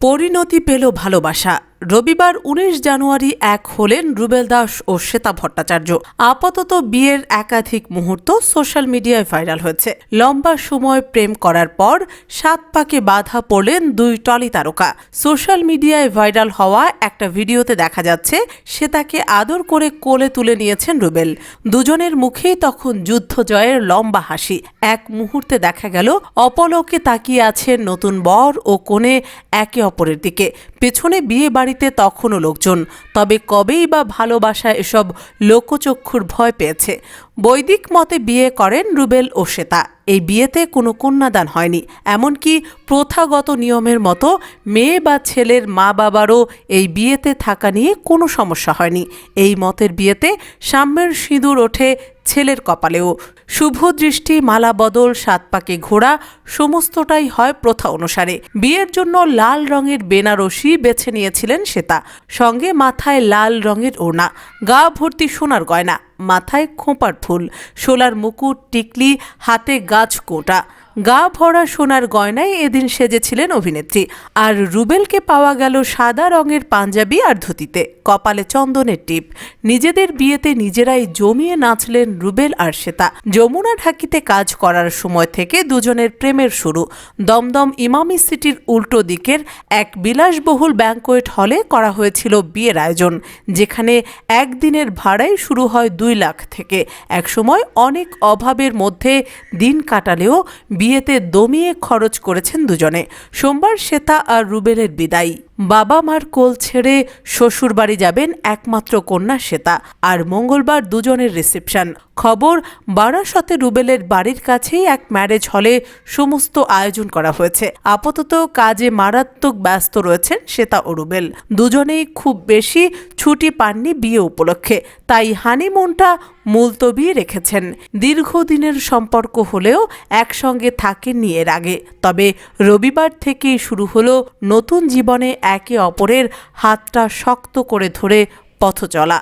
পরিণতি পেল ভালোবাসা। রবিবার উনিশ জানুয়ারি এক হলেন রুবেল দাস ও শ্বেতা ভট্টাচার্য। আপাতত বিয়ের একাধিক মুহূর্ত সোশ্যাল মিডিয়ায় ভাইরাল হয়েছে। লম্বা সময় প্রেম করার পর সাত পাকে বাধা পড়লেন দুই টলি তারকা। সোশ্যাল মিডিয়ায় ভাইরাল হওয়া একটা ভিডিওতে দেখা যাচ্ছে, সে তাকে আদর করে কোলে তুলে নিয়েছেন রুবেল। দুজনের মুখেই তখন যুদ্ধ জয়ের লম্বা হাসি। এক মুহূর্তে দেখা গেল, অপলকে তাকিয়ে আছেন নতুন বর ও কোণে একে অপরের দিকে। পেছনে বিয়ে বাড়িতে তখনও লোকজন, তবে কবেই বা ভালোবাসা এসব লোকচক্ষুর ভয় পেয়েছে। বৈদিক মতে বিয়ে করেন রুবেল ও শ্বেতা। এই বিয়েতে কোনো কন্যাদান হয়নি, এমনকি প্রথাগত নিয়মের মতো মেয়ে বা ছেলের মা বাবারও এই বিয়েতে থাকা নিয়ে কোনো সমস্যা হয়নি। এই মতের বিয়েতে সাম্যের সিঁদুর ওঠে ছেলের কপালেও। শুভ দৃষ্টি, মালা বদল, সাত পাকে ঘোড়া, সমস্তটাই হয় প্রথা অনুসারে। বিয়ের জন্য লাল রঙের বেনারসি বেছে নিয়েছিলেন শ্বেতা। সঙ্গে মাথায় লাল রঙের ওড়না। গা ভর্তি সোনার গয়না। মাথায় খোঁপার ফুল। সোলার মুকুট, টিকলি, হাতে গাছ কোটা। গা ভরা সোনার গয়নায় এদিন সেজেছিলেন অভিনেত্রী। আর রুবেলকে পাওয়া গেল সাদা রঙের পাঞ্জাবি আর ধুতিতে। কপালে চন্দনের টিপ। নিজেদের বিয়েতে নিজেরাই জমিয়ে নাচলেন রুবেল আর শ্বেতা। যমুনা ঢাকিতে কাজ করার সময় থেকে দুজনের প্রেমের শুরু। দমদম ইমামি সিটির উল্টো দিকের এক বিলাসবহুল ব্যাঙ্কোয়েট হলে করা হয়েছিল বিয়ের আয়োজন, যেখানে একদিনের ভাড়াই শুরু হয় দুই লাখ থেকে। একসময় অনেক অভাবের মধ্যে দিন কাটালেও বিয়েতে দমিয়ে খরচ করেছেন দুজনে। সোমবার শ্বেতা আর রুবেলের বিদায়। বাবা মার কোল ছেড়ে শ্বশুর বাড়ি যাবেন একমাত্র কন্যা শ্বেতা আর মঙ্গলবার দুজনের রিসেপশন। খবর, বারাসতে রুবেলের বাড়ির কাছেই এক ম্যারেজ হলে সমস্ত আয়োজন করা হয়েছে। আপাতত কাজে মারাত্মক ব্যস্ত রয়েছেন শ্বেতা ও রুবেল। দুজনেই খুব বেশি ছুটি পাননি বিয়ে উপলক্ষে, তাই হানিমুনটা মুলতবি রেখেছেন। দীর্ঘদিনের সম্পর্ক হলেও একসঙ্গে থাকেননি এর আগে। তবে রবিবার থেকেই শুরু হলো নতুন জীবনে একে অপরের হাতটা শক্ত করে ধরে পথ চলা